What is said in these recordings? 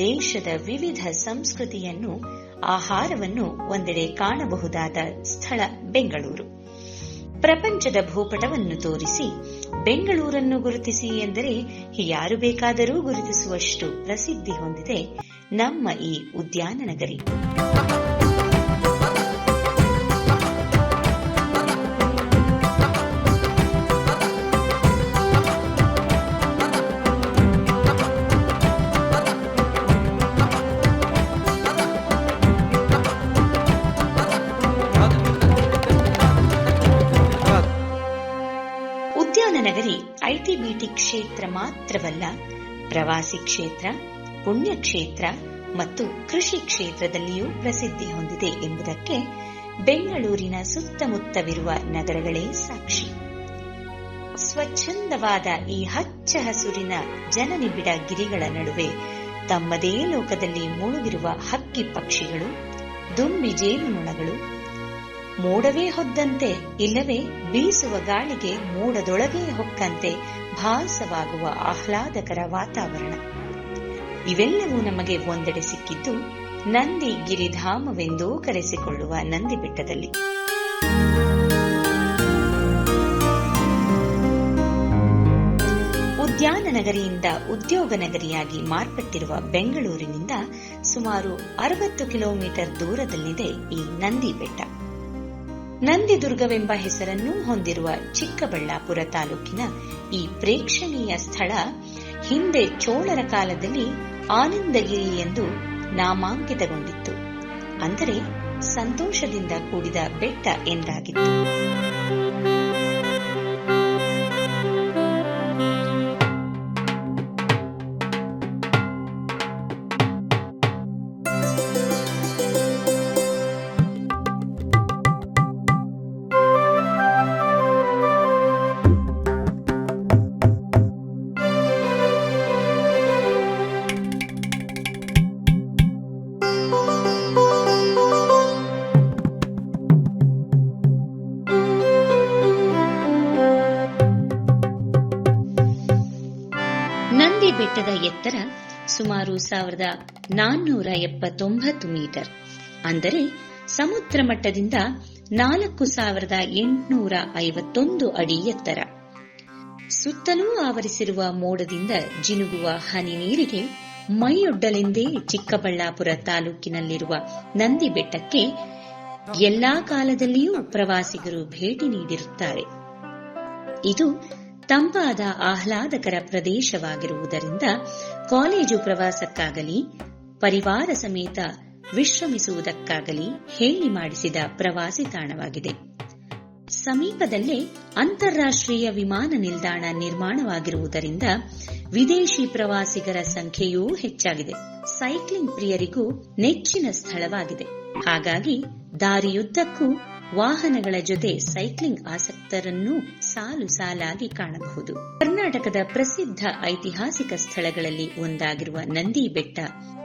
ದೇಶದ ವಿವಿಧ ಸಂಸ್ಕೃತಿಯನ್ನು, ಆಹಾರವನ್ನು ಒಂದೆಡೆ ಕಾಣಬಹುದಾದ ಸ್ಥಳ ಬೆಂಗಳೂರು. ಪ್ರಪಂಚದ ಭೂಪಟವನ್ನು ತೋರಿಸಿ, ಬೆಂಗಳೂರನ್ನು ಗುರುತಿಸಿ ಎಂದರೆ ಯಾರು ಬೇಕಾದರೂ ಗುರುತಿಸುವಷ್ಟು ಪ್ರಸಿದ್ಧಿ ಹೊಂದಿದೆ ನಮ್ಮ ಈ ಉದ್ಯಾನ ನಗರಿ ಪ್ರವಾಸಿ ಕ್ಷೇತ್ರ, ಪುಣ್ಯಕ್ಷೇತ್ರ ಮತ್ತು ಕೃಷಿ ಕ್ಷೇತ್ರದಲ್ಲಿಯೂ ಪ್ರಸಿದ್ಧಿ ಹೊಂದಿದೆ ಎಂಬುದಕ್ಕೆ ಬೆಂಗಳೂರಿನ ಸುತ್ತಮುತ್ತವಿರುವ ನಗರಗಳೇ ಸಾಕ್ಷಿ. ಸ್ವಚ್ಛಂದವಾದ ಈ ಹಚ್ಚ ಹಸುರಿನ ಜನನಿಬಿಡ ಗಿರಿಗಳ ನಡುವೆ ತಮ್ಮದೇ ಲೋಕದಲ್ಲಿ ಮುಳುಗಿರುವ ಹಕ್ಕಿ ಪಕ್ಷಿಗಳು, ದುಂಬಿ ಜೇನುನೊಣಗಳು ಮೋಡವೇ ಹೊದ್ದಂತೆ ಇಲ್ಲವೇ ಬೀಸುವ ಗಾಳಿಗೆ ಮೋಡದೊಳಗೇ ಹೊಕ್ಕಂತೆ ಭಾಸವಾಗುವ ಆಹ್ಲಾದಕರ ವಾತಾವರಣ. ಇವೆಲ್ಲವೂ ನಮಗೆ ಒಂದೆಡೆ ಸಿಕ್ಕಿದ್ದು ನಂದಿ ಗಿರಿಧಾಮವೆಂದೂ ಕರೆಸಿಕೊಳ್ಳುವ ನಂದಿ ಬೆಟ್ಟದಲ್ಲಿ. ಉದ್ಯಾನ ನಗರಿಯಿಂದ ಉದ್ಯೋಗ ನಗರಿಯಾಗಿ ಮಾರ್ಪಟ್ಟಿರುವ ಬೆಂಗಳೂರಿನಿಂದ ಸುಮಾರು ಅರವತ್ತು ಕಿಲೋಮೀಟರ್ ದೂರದಲ್ಲಿದೆ ಈ ನಂದಿ ಬೆಟ್ಟ. ನಂದಿದುರ್ಗವೆಂಬ ಹೆಸರನ್ನು ಹೊಂದಿರುವ ಚಿಕ್ಕಬಳ್ಳಾಪುರ ತಾಲೂಕಿನ ಈ ಪ್ರೇಕ್ಷಣೀಯ ಸ್ಥಳ ಹಿಂದೆ ಚೋಳರ ಕಾಲದಲ್ಲಿ ಆನಂದಗಿರಿ ಎಂದು ನಾಮಾಂಕಿತಗೊಂಡಿತ್ತು. ಅಂದರೆ ಸಂತೋಷದಿಂದ ಕೂಡಿದ ಬೆಟ್ಟ ಎಂದಾಗಿತ್ತು. ಸುಮಾರು ಸಾವಿರದ ನಾನ್ನೂರ ಎಪ್ಪತ್ತೊಂಬತ್ತು ಮೀಟರ್. ಅಂದರೆ ಸಮುದ್ರ ಮಟ್ಟದಿಂದ ನಾಲ್ಕು ಸಾವಿರದ ಎಂಟುನೂರ ಐವತ್ತೊಂದು ಅಡಿ ಎತ್ತರ. ಸುತ್ತಲೂ ಆವರಿಸಿರುವ ಮೋಡದಿಂದ ಜಿನುಗುವ ಹನಿ ನೀರಿಗೆ ಮೈಯೊಡ್ಡಲೆಂದೇ ಚಿಕ್ಕಬಳ್ಳಾಪುರ ತಾಲೂಕಿನಲ್ಲಿರುವ ನಂದಿ ಬೆಟ್ಟಕ್ಕೆ ಎಲ್ಲಾ ಕಾಲದಲ್ಲಿಯೂ ಪ್ರವಾಸಿಗರು ಭೇಟಿ ನೀಡಿರುತ್ತಾರೆ. ಇದು ತಂಪಾದ ಆಹ್ಲಾದಕರ ಪ್ರದೇಶವಾಗಿರುವುದರಿಂದ ಕಾಲೇಜು ಪ್ರವಾಸಕ್ಕಾಗಲಿ, ಪರಿವಾರ ಸಮೇತ ವಿಶ್ರಮಿಸುವುದಕ್ಕಾಗಲಿ ಹೇಳಿ ಮಾಡಿಸಿದ ಪ್ರವಾಸಿ ತಾಣವಾಗಿದೆ. ಸಮೀಪದಲ್ಲೇ ಅಂತಾರಾಷ್ಟ್ರೀಯ ವಿಮಾನ ನಿಲ್ದಾಣ ನಿರ್ಮಾಣವಾಗಿರುವುದರಿಂದ ವಿದೇಶಿ ಪ್ರವಾಸಿಗರ ಸಂಖ್ಯೆಯೂ ಹೆಚ್ಚಾಗಿದೆ. ಸೈಕ್ಲಿಂಗ್ ಪ್ರಿಯರಿಗೂ ನೆಚ್ಚಿನ ಸ್ಥಳವಾಗಿದೆ. ಹಾಗಾಗಿ ದಾರಿಯುದ್ದಕ್ಕೂ ವಾಹನಗಳ ಜೊತೆ ಸೈಕ್ಲಿಂಗ್ ಆಸಕ್ತರನ್ನೂ ಸಾಲು ಸಾಲಾಗಿ ಕಾಣಬಹುದು. ಕರ್ನಾಟಕದ ಪ್ರಸಿದ್ಧ ಐತಿಹಾಸಿಕ ಸ್ಥಳಗಳಲ್ಲಿ ಒಂದಾಗಿರುವ ನಂದಿ ಬೆಟ್ಟ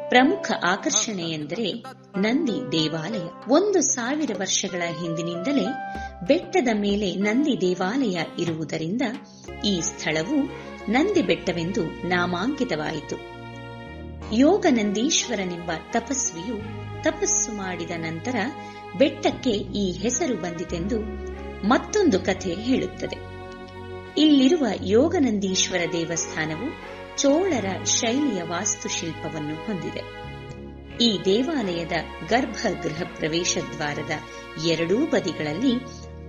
ಪ್ರಮುಖ ಆಕರ್ಷಣೆ ಎಂದರೆ ನಂದಿ ದೇವಾಲಯ. ಒಂದು ಸಾವಿರ ವರ್ಷಗಳ ಹಿಂದಿನಿಂದಲೇ ಬೆಟ್ಟದ ಮೇಲೆ ನಂದಿ ದೇವಾಲಯ ಇರುವುದರಿಂದ ಈ ಸ್ಥಳವು ನಂದಿ ಬೆಟ್ಟವೆಂದು ನಾಮಾಂಕಿತವಾಯಿತು. ಯೋಗನಂದೀಶ್ವರನೆಂಬ ತಪಸ್ವಿಯು ತಪಸ್ಸು ಮಾಡಿದ ನಂತರ ಬೆಟ್ಟಕ್ಕೆ ಈ ಹೆಸರು ಬಂದಿತೆಂದು ಮತ್ತೊಂದು ಕಥೆ ಹೇಳುತ್ತದೆ. ಇಲ್ಲಿರುವ ಯೋಗನಂದೀಶ್ವರ ದೇವಸ್ಥಾನವು ಚೋಳರ ಶೈಲಿಯ ವಾಸ್ತುಶಿಲ್ಪವನ್ನು ಹೊಂದಿದೆ. ಈ ದೇವಾಲಯದ ಗರ್ಭಗೃಹ ಪ್ರವೇಶ ದ್ವಾರದ ಎರಡೂ ಬದಿಗಳಲ್ಲಿ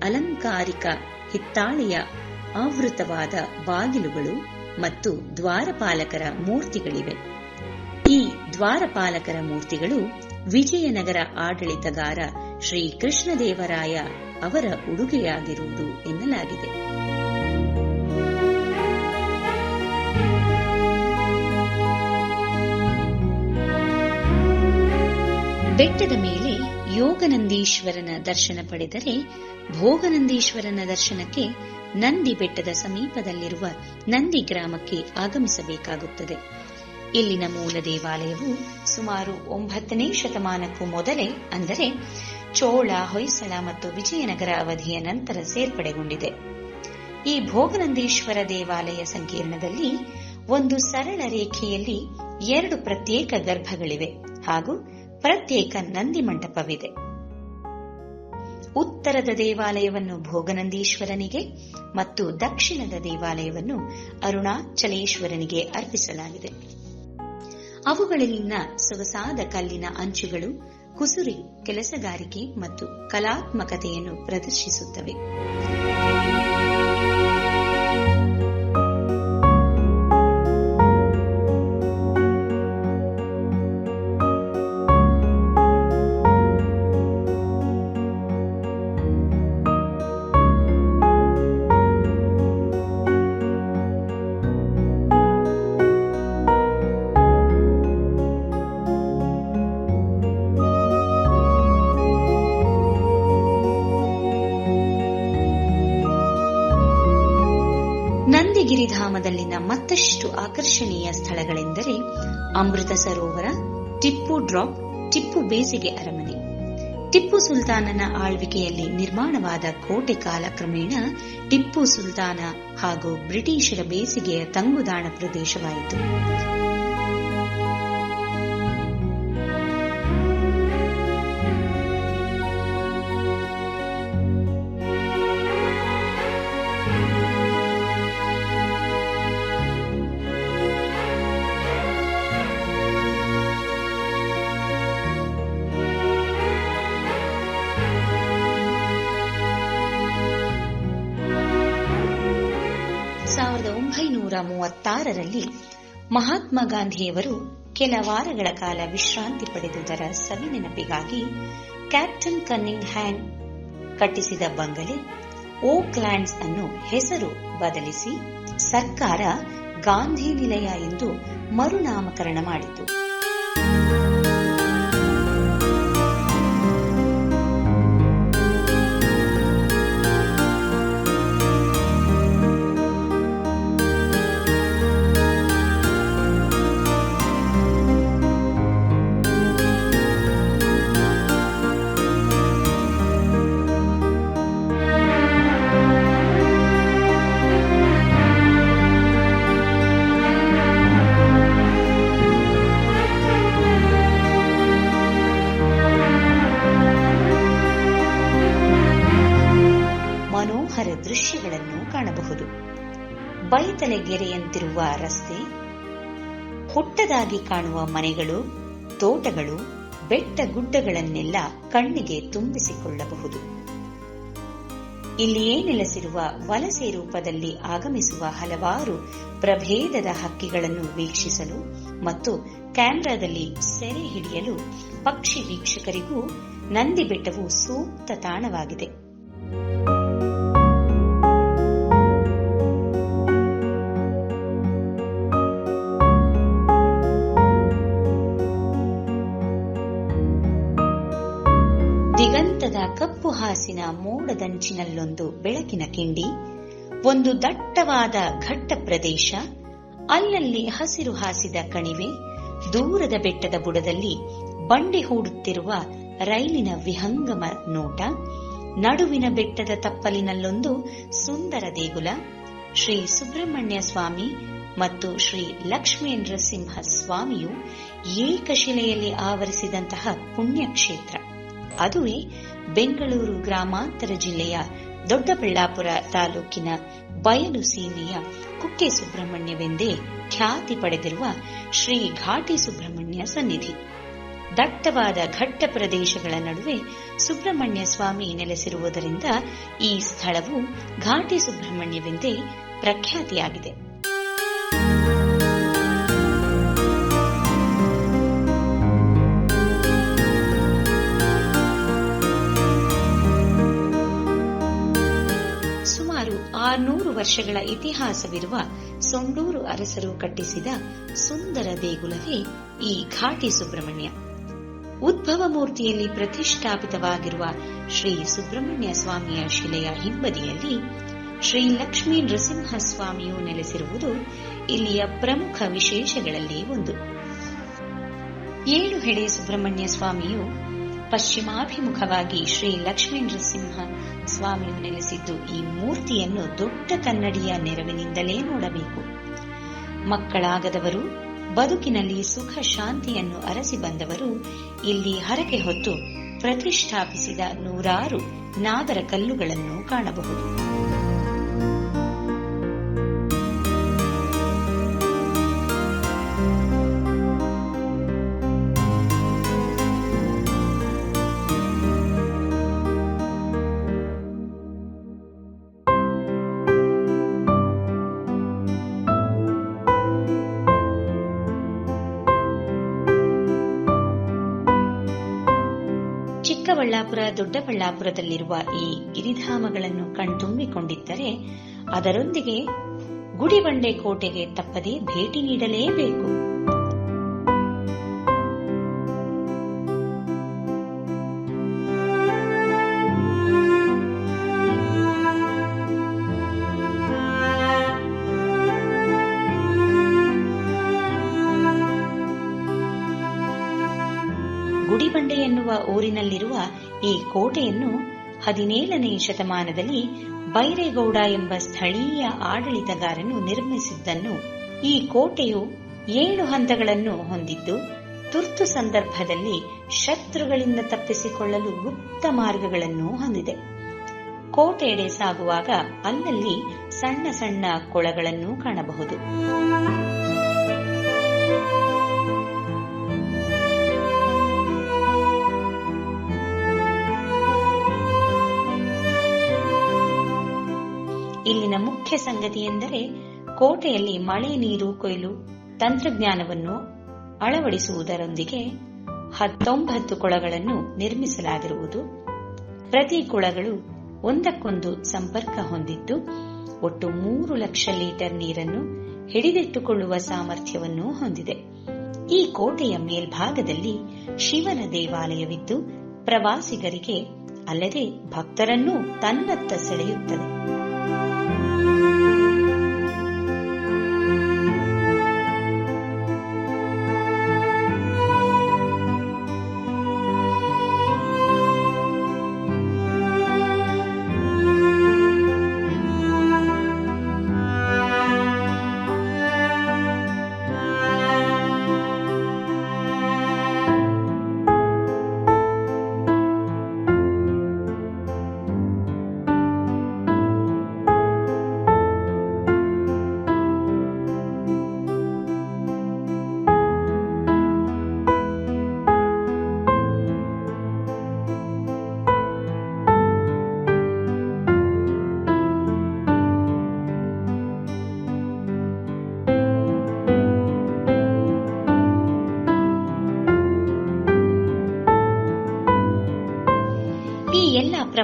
ಅಲಂಕಾರಿಕ ಹಿತ್ತಾಳೆಯ ಆವೃತವಾದ ಬಾಗಿಲುಗಳು ಮತ್ತು ದ್ವಾರಪಾಲಕರ ಮೂರ್ತಿಗಳಿವೆ. ಈ ದ್ವಾರಪಾಲಕರ ಮೂರ್ತಿಗಳು ವಿಜಯನಗರ ಆಡಳಿತಗಾರ ಶ್ರೀ ಕೃಷ್ಣದೇವರಾಯ ಅವರ ಉಡುಗೆಯಾಗಿರುವುದು ಎನ್ನಲಾಗಿದೆ. ಬೆಟ್ಟದ ಮೇಲೆ ಯೋಗನಂದೀಶ್ವರನ ದರ್ಶನ ಪಡೆದರೆ ಭೋಗನಂದೀಶ್ವರನ ದರ್ಶನಕ್ಕೆ ನಂದಿ ಬೆಟ್ಟದ ಸಮೀಪದಲ್ಲಿರುವ ನಂದಿ ಗ್ರಾಮಕ್ಕೆ ಆಗಮಿಸಬೇಕಾಗುತ್ತದೆ. ಇಲ್ಲಿನ ಮೂಲ ದೇವಾಲಯವು ಸುಮಾರು ಒಂಬತ್ತನೇ ಶತಮಾನಕ್ಕೂ ಮೊದಲೇ, ಅಂದರೆ ಚೋಳ, ಹೊಯ್ಸಳ ಮತ್ತು ವಿಜಯನಗರ ಅವಧಿಯ ನಂತರ ಸೇರ್ಪಡೆಗೊಂಡಿದೆ. ಈ ಭೋಗನಂದೀಶ್ವರ ದೇವಾಲಯ ಸಂಕೀರ್ಣದಲ್ಲಿ ಒಂದು ಸರಳ ರೇಖೆಯಲ್ಲಿ ಎರಡು ಪ್ರತ್ಯೇಕ ಗರ್ಭಗಳಿವೆ ಹಾಗೂ ಪ್ರತ್ಯೇಕ ನಂದಿ ಮಂಟಪವಿದೆ. ಉತ್ತರದ ದೇವಾಲಯವನ್ನು ಭೋಗನಂದೀಶ್ವರನಿಗೆ ಮತ್ತು ದಕ್ಷಿಣದ ದೇವಾಲಯವನ್ನು ಅರುಣಾಚಲೇಶ್ವರನಿಗೆ ಅರ್ಪಿಸಲಾಗಿದೆ. ಅವುಗಳಲ್ಲಿನ ಸೊಗಸಾದ ಕಲ್ಲಿನ ಅಂಚುಗಳು ಕುಸುರಿ ಕೆಲಸಗಾರಿಕೆ ಮತ್ತು ಕಲಾತ್ಮಕತೆಯನ್ನು ಪ್ರದರ್ಶಿಸುತ್ತವೆ. ಅಮೃತ ಸರೋವರ, ಟಿಪ್ಪು ಡ್ರಾಪ್, ಟಿಪ್ಪು ಬೇಸಿಗೆ ಅರಮನೆ. ಟಿಪ್ಪು ಸುಲ್ತಾನನ ಆಳ್ವಿಕೆಯಲ್ಲಿ ನಿರ್ಮಾಣವಾದ ಕೋಟೆ ಕಾಲಕ್ರಮೇಣ ಟಿಪ್ಪು ಸುಲ್ತಾನ ಹಾಗೂ ಬ್ರಿಟಿಷರ ಬೇಸಿಗೆಯ ತಂಗುದಾಣ ಪ್ರದೇಶವಾಯಿತು. ಒಂಬೈನೂರ ಮೂವತ್ತಾರರಲ್ಲಿ ಮಹಾತ್ಮ ಗಾಂಧಿಯವರು ಕೆಲ ವಾರಗಳ ಕಾಲ ವಿಶ್ರಾಂತಿ ಪಡೆದುದರ ಸವಿನೆನಪಿಗಾಗಿ ಕ್ಯಾಪ್ಟನ್ ಕನ್ನಿಂಗ್ ಹ್ಯಾಂಡ್ ಕಟ್ಟಿಸಿದ ಬಂಗಲೆ ಓಕ್ ಲ್ಯಾಂಡ್ಸ್ ಅನ್ನು ಹೆಸರು ಬದಲಿಸಿ ಸರ್ಕಾರ ಗಾಂಧಿ ನಿಲಯ ಎಂದು ಮರುನಾಮಕರಣ ಮಾಡಿತು. ಬೈತಲೆಗೆರೆಯಂತಿರುವ ರಸ್ತೆ, ಹುಟ್ಟದಾಗಿ ಕಾಣುವ ಮನೆಗಳು, ತೋಟಗಳು, ಬೆಟ್ಟ ಗುಡ್ಡಗಳನ್ನೆಲ್ಲ ಕಣ್ಣಿಗೆ ತುಂಬಿಸಿಕೊಳ್ಳಬಹುದು. ಇಲ್ಲಿಯೇ ನೆಲೆಸಿರುವ ವಲಸೆ ರೂಪದಲ್ಲಿ ಆಗಮಿಸುವ ಹಲವಾರು ಪ್ರಭೇದದ ಹಕ್ಕಿಗಳನ್ನು ವೀಕ್ಷಿಸಲು ಮತ್ತು ಕ್ಯಾಮೆರಾದಲ್ಲಿ ಸೆರೆ ಹಿಡಿಯಲು ಪಕ್ಷಿ ವೀಕ್ಷಕರಿಗೂ ನಂದಿ ಬೆಟ್ಟವು ಸೂಕ್ತ ತಾಣವಾಗಿದೆ. ಬೆಳಕಿನ ಕಿಂಡಿ ಒಂದು ದಟ್ಟವಾದ ಘಟ್ಟ ಪ್ರದೇಶ, ಅಲ್ಲಲ್ಲಿ ಹಸಿರು ಹಾಸಿದ ಕಣಿವೆ, ದೂರದ ಬೆಟ್ಟದ ಬುಡದಲ್ಲಿ ಬಂಡೆ ಹೂಡುತ್ತಿರುವ ರೈಲಿನ ವಿಹಂಗಮ ನೋಟ, ನಡುವಿನ ಬೆಟ್ಟದ ತಪ್ಪಲಿನಲ್ಲೊಂದು ಸುಂದರ ದೇಗುಲ, ಶ್ರೀ ಸುಬ್ರಹ್ಮಣ್ಯ ಸ್ವಾಮಿ ಮತ್ತು ಶ್ರೀ ಲಕ್ಷ್ಮೇಂದ್ರ ಸಿಂಹ ಸ್ವಾಮಿಯು ಏಕಶಿಲೆಯಲ್ಲಿ ಆವರಿಸಿದಂತಹ ಪುಣ್ಯಕ್ಷೇತ್ರ. ಅದುವೇ ಬೆಂಗಳೂರು ಗ್ರಾಮಾಂತರ ಜಿಲ್ಲೆಯ ದೊಡ್ಡಬಳ್ಳಾಪುರ ತಾಲೂಕಿನ ಬಯಲು ಸೀಮೆಯ ಕುಕ್ಕೆ ಸುಬ್ರಹ್ಮಣ್ಯವೆಂದೇ ಖ್ಯಾತಿ ಪಡೆದಿರುವ ಶ್ರೀ ಘಾಟಿ ಸುಬ್ರಹ್ಮಣ್ಯ ಸನ್ನಿಧಿ. ದಟ್ಟವಾದ ಘಟ್ಟ ಪ್ರದೇಶಗಳ ನಡುವೆ ಸುಬ್ರಹ್ಮಣ್ಯ ಸ್ವಾಮಿ ನೆಲೆಸಿರುವುದರಿಂದ ಈ ಸ್ಥಳವು ಘಾಟಿ ಸುಬ್ರಹ್ಮಣ್ಯವೆಂದೇ ಪ್ರಖ್ಯಾತಿಯಾಗಿದೆ. ಆರ್ನೂರು ವರ್ಷಗಳ ಇತಿಹಾಸವಿರುವ ಸೊಂಡೂರು ಅರಸರು ಕಟ್ಟಿಸಿದ ಸುಂದರ ದೇಗುಲವೇ ಈ ಘಾಟಿ ಸುಬ್ರಹ್ಮಣ್ಯ. ಉದ್ಭವ ಮೂರ್ತಿಯಲ್ಲಿ ಪ್ರತಿಷ್ಠಾಪಿತವಾಗಿರುವ ಶ್ರೀ ಸುಬ್ರಹ್ಮಣ್ಯ ಸ್ವಾಮಿಯ ಶಿಲೆಯ ಹಿಂಬದಿಯಲ್ಲಿ ಶ್ರೀ ಲಕ್ಷ್ಮೀ ನೃಸಿಂಹ ಸ್ವಾಮಿಯು ನೆಲೆಸಿರುವುದು ಇಲ್ಲಿಯ ಪ್ರಮುಖ ವಿಶೇಷಗಳಲ್ಲಿ ಒಂದು. ಏಳು ಹೆಡೆ ಸುಬ್ರಹ್ಮಣ್ಯ ಸ್ವಾಮಿಯು ಪಶ್ಚಿಮಾಭಿಮುಖವಾಗಿ ಶ್ರೀ ಲಕ್ಷ್ಮೀ ನೃಸಿಂಹ ಸ್ವಾಮಿಯು ನೆಲೆಸಿದ್ದು ಈ ಮೂರ್ತಿಯನ್ನು ದೊಡ್ಡ ಕನ್ನಡಿಯ ನೆರವಿನಿಂದಲೇ ನೋಡಬೇಕು. ಮಕ್ಕಳಾಗದವರು, ಬದುಕಿನಲ್ಲಿ ಸುಖ ಶಾಂತಿಯನ್ನು ಅರಸಿ ಬಂದವರು ಇಲ್ಲಿ ಹರಕೆ ಹೊತ್ತು ಪ್ರತಿಷ್ಠಾಪಿಸಿದ ನೂರಾರು ನಾಗರ ಕಲ್ಲುಗಳನ್ನು ಕಾಣಬಹುದು. ಚಿಕ್ಕಬಳ್ಳಾಪುರ ದೊಡ್ಡಬಳ್ಳಾಪುರದಲ್ಲಿರುವ ಈ ಗಿರಿಧಾಮಗಳನ್ನು ಕಣ್ತುಂಬಿಕೊಂಡಿದ್ದರೆ ಅದರೊಂದಿಗೆ ಗುಡಿಬಂಡೆ ಕೋಟೆಗೆ ತಪ್ಪದೇ ಭೇಟಿ ನೀಡಲೇಬೇಕು. ಊರಿನಲ್ಲಿರುವ ಈ ಕೋಟೆಯನ್ನು ಹದಿನೇಳನೇ ಶತಮಾನದಲ್ಲಿ ಬೈರೇಗೌಡ ಎಂಬ ಸ್ಥಳೀಯ ಆಡಳಿತಗಾರನು ನಿರ್ಮಿಸಿದ್ದನ್ನು ಈ ಕೋಟೆಯು ಏಳು ಹಂತಗಳನ್ನು ಹೊಂದಿದ್ದು, ತುರ್ತು ಸಂದರ್ಭದಲ್ಲಿ ಶತ್ರುಗಳಿಂದ ತಪ್ಪಿಸಿಕೊಳ್ಳಲು ಗುಪ್ತ ಮಾರ್ಗಗಳನ್ನು ಹೊಂದಿದೆ. ಕೋಟೆಯಡೆ ಸಾಗುವಾಗ ಅಲ್ಲಲ್ಲಿ ಸಣ್ಣ ಸಣ್ಣ ಕೊಳಗಳನ್ನು ಕಾಣಬಹುದು. ಮುಖ್ಯ ಸಂಗತಿ ಎಂದರೆ ಕೋಟೆಯಲ್ಲಿ ಮಳೆ, ನೀರು, ಕೊಯ್ಲು, ತಂತ್ರಜ್ಞಾನವನ್ನು ಅಳವಡಿಸುವುದರೊಂದಿಗೆ ಹತ್ತೊಂಬತ್ತು ಕೊಳಗಳನ್ನು ನಿರ್ಮಿಸಲಾಗಿರುವುದು. ಪ್ರತಿ ಕೊಳಗಳು ಒಂದಕ್ಕೊಂದು ಸಂಪರ್ಕ ಹೊಂದಿದ್ದು ಒಟ್ಟು ಮೂರು ಲಕ್ಷ ಲೀಟರ್ ನೀರನ್ನು ಹಿಡಿದಿಟ್ಟುಕೊಳ್ಳುವ ಸಾಮರ್ಥ್ಯವನ್ನು ಹೊಂದಿದೆ. ಈ ಕೋಟೆಯ ಮೇಲ್ಭಾಗದಲ್ಲಿ ಶಿವನ ದೇವಾಲಯವಿದ್ದು ಪ್ರವಾಸಿಗರಿಗೆ ಅಲ್ಲದೆ ಭಕ್ತರನ್ನೂ ತನ್ನತ್ತ ಸೆಳೆಯುತ್ತದೆ.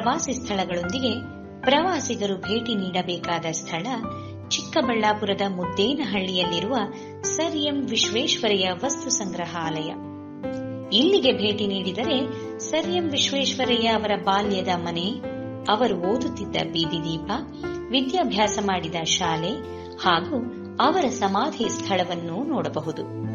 ಪ್ರವಾಸಿ ಸ್ಥಳಗಳೊಂದಿಗೆ ಪ್ರವಾಸಿಗರು ಭೇಟಿ ನೀಡಬೇಕಾದ ಸ್ಥಳ ಚಿಕ್ಕಬಳ್ಳಾಪುರದ ಮುದ್ದೇನಹಳ್ಳಿಯಲ್ಲಿರುವ ಸರ್ ಎಂ ವಿಶ್ವೇಶ್ವರಯ್ಯ ವಸ್ತು ಸಂಗ್ರಹಾಲಯ. ಇಲ್ಲಿಗೆ ಭೇಟಿ ನೀಡಿದರೆ ಸರ್ ಎಂ ವಿಶ್ವೇಶ್ವರಯ್ಯ ಅವರ ಬಾಲ್ಯದ ಮನೆ, ಅವರು ಓದುತ್ತಿದ್ದ ಬೀದಿ ದೀಪ, ವಿದ್ಯಾಭ್ಯಾಸ ಮಾಡಿದ ಶಾಲೆ ಹಾಗೂ ಅವರ ಸಮಾಧಿ ಸ್ಥಳವನ್ನು ನೋಡಬಹುದು.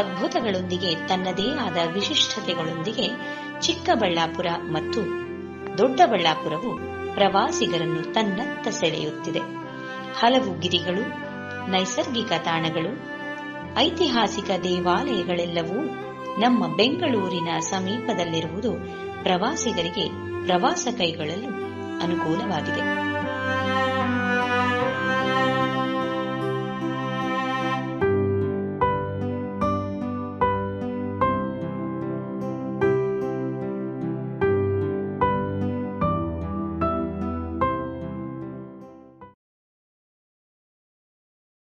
ಅದ್ಭುತಗಳೊಂದಿಗೆ, ತನ್ನದೇ ಆದ ವಿಶಿಷ್ಟತೆಗಳೊಂದಿಗೆ ಚಿಕ್ಕಬಳ್ಳಾಪುರ ಮತ್ತು ದೊಡ್ಡಬಳ್ಳಾಪುರವು ಪ್ರವಾಸಿಗರನ್ನು ತನ್ನತ್ತ ಸೆಳೆಯುತ್ತಿದೆ. ಹಲವು ಗಿರಿಗಳು, ನೈಸರ್ಗಿಕ ತಾಣಗಳು, ಐತಿಹಾಸಿಕ ದೇವಾಲಯಗಳೆಲ್ಲವೂ ನಮ್ಮ ಬೆಂಗಳೂರಿನ ಸಮೀಪದಲ್ಲಿರುವುದು ಪ್ರವಾಸಿಗರಿಗೆ ಪ್ರವಾಸ ಕೈಗೊಳ್ಳಲು ಅನುಕೂಲವಾಗಿದೆ.